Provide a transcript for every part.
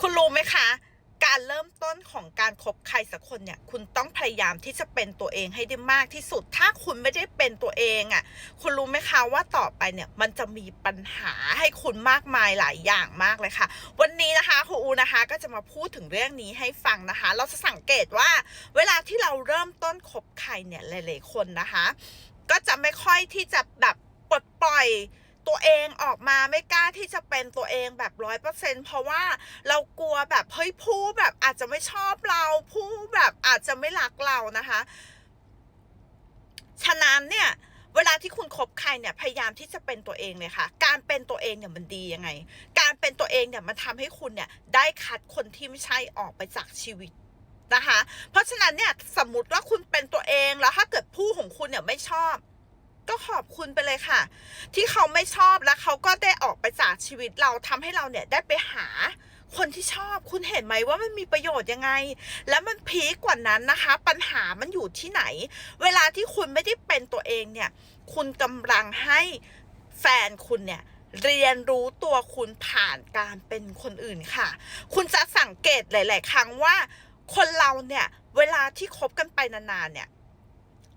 คุณรู้ไหมคะ การเริ่มต้นของการคบใครสักคนเนี่ย คุณต้องพยายามที่จะเป็นตัวเองให้ได้มากที่สุด ถ้าคุณไม่ได้เป็นตัวเองอะ่ะ คุณรู้ไหมคะว่าต่อไปเนี่ย มันจะมีปัญหาให้คุณมากมายหลายอย่างมากเลยค่ะ วันนี้นะคะครูอูนะคะ ก็จะมาพูดถึงเรื่องนี้ให้ฟังนะคะ เราจะสังเกตว่า เวลาที่เราเริ่มต้นคบใครเนี่ยหลายๆคนนะคะ ก็จะไม่ค่อยที่จะแบบปลดปล่อย ตัวเองออกมาไม่กล้าที่จะเป็นตัวเองแบบร้อยเปอร์เซ็นเพราะว่าเรากลัวแบบเฮ้ยผู้แบบอาจจะไม่ชอบเราผู้แบบอาจจะไม่รักเรานะคะ ฉะนั้นเนี่ยเวลาที่คุณคบใครเนี่ยพยายามที่จะเป็นตัวเองเลยค่ะ การเป็นตัวเองเนี่ยมันดียังไง การเป็นตัวเองเนี่ยมันทำให้คุณเนี่ยได้คัดคนที่ไม่ใช่ออกไปจากชีวิตนะคะ เพราะฉะนั้นเนี่ยสมมติว่าคุณเป็นตัวเองแล้วถ้าเกิดผู้ของคุณเนี่ยไม่ชอบ ก็ขอบคุณไปเลยค่ะ ที่เขาไม่ชอบแล้วเขาก็ได้ออกไปจากชีวิตเราทำให้เราเนี่ยได้ไปหาคนที่ชอบคุณเห็นไหมว่ามันมีประโยชน์ยังไง แล้วมันพีคกว่านั้นนะคะ ปัญหามันอยู่ที่ไหน เวลาที่คุณไม่ได้เป็นตัวเองเนี่ย คุณกำลังให้แฟนคุณเนี่ยเรียนรู้ตัวคุณผ่านการเป็นคนอื่นค่ะ คุณจะสังเกตหลาย ๆ ครั้งว่า คนเราเนี่ย เวลาที่คบกันไปนาน ๆ เนี่ย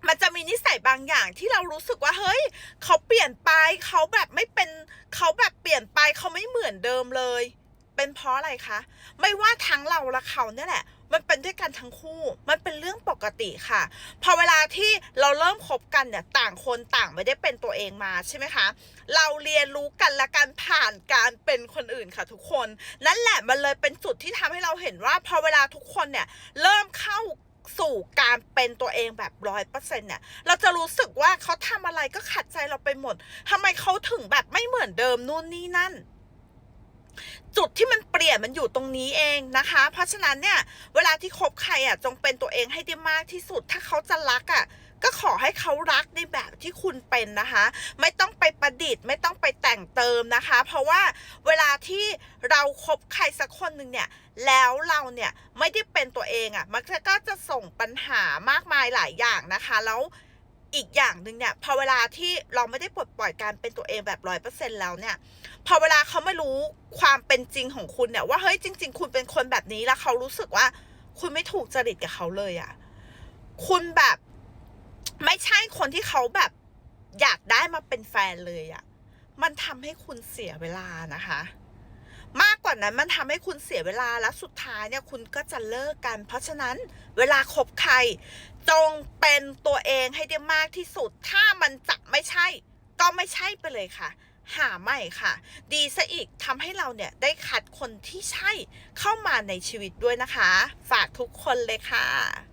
มันจะมีนิสัยบางอย่างที่เรารู้สึกว่าเฮ้ย เขาเปลี่ยนไปเขาแบบไม่เป็นเขาแบบเปลี่ยนไปเขาไม่เหมือนเดิมเลย เป็นเพราะอะไรคะ ไม่ว่าทั้งเราและเขาเนี่ยแหละ มันเป็นด้วยกันทั้งคู่ มันเป็นเรื่องปกติค่ะ พอเวลาที่เราเริ่มคบกันเนี่ยต่างคนต่างไม่ได้เป็นตัวเองมาใช่ไหมคะ เราเรียนรู้กันและการผ่านการเป็นคนอื่นค่ะทุกคน นั่นแหละมันเลยเป็นจุดที่ทำให้เราเห็นว่าพอเวลาทุกคนเนี่ยเริ่มเข้า สู่การเป็นตัวเองแบบร้อยเปอร์เซ็นต์เนี่ย เราจะรู้สึกว่าเขาทำอะไรก็ขัดใจเราไปหมดทำไมเขาถึงแบบไม่เหมือนเดิมนู่นนี่นั่น จุดที่มันเปลี่ยนมันอยู่ตรงนี้เองนะคะ เพราะฉะนั้นเนี่ย เวลาที่คบใครอะจงเป็นตัวเองให้ได้มากที่สุด ถ้าเขาจะรักอะ ก็ขอให้เขารักในแบบที่คุณเป็นนะคะ ไม่ต้องไปประดิษฐ์ ไม่ต้องไปแต่งเติมนะคะ เพราะว่าเวลาที่เราคบใครสักคนหนึ่งเนี่ยแล้วเราเนี่ยไม่ได้เป็นตัวเองอะ่ะมันก็จะส่งปัญหามากมายหลายอย่างนะคะแล้วอีกอย่างหนึ่งเนี่ยพอเวลาที่เราไม่ได้ปลดปล่อยการเป็นตัวเองแบบร้อยเปอร์เซ็นแล้วเนี่ย พอเวลาเขาไม่รู้ความเป็นจริงของคุณเนี่ยว่าเฮ้ยจริง ๆ คุณเป็นคนแบบนี้แล้วเขารู้สึกว่า คุณไม่ถูกจริตกับเขาเลยอะ่ะ คุณแบบ ไม่ใช่คนที่เขาแบบอยากได้มาเป็นแฟนเลยอะ่ะมันทำให้คุณเสียเวลานะคะ มากกว่านั้นมันทำให้คุณเสียเวลาแล้วสุดท้ายเนี่ยคุณก็จะเลิกกัน เพราะฉะนั้นเวลาคบใคร จงเป็นตัวเองให้ได้มากที่สุด ถ้ามันจะไม่ใช่ ก็ไม่ใช่ไปเลยค่ะ หาใหม่ค่ะ ดีซะอีกทำให้เราเนี่ยได้คัดคนที่ใช่เข้ามาในชีวิตด้วยนะคะ ฝากทุกคนเลยค่ะ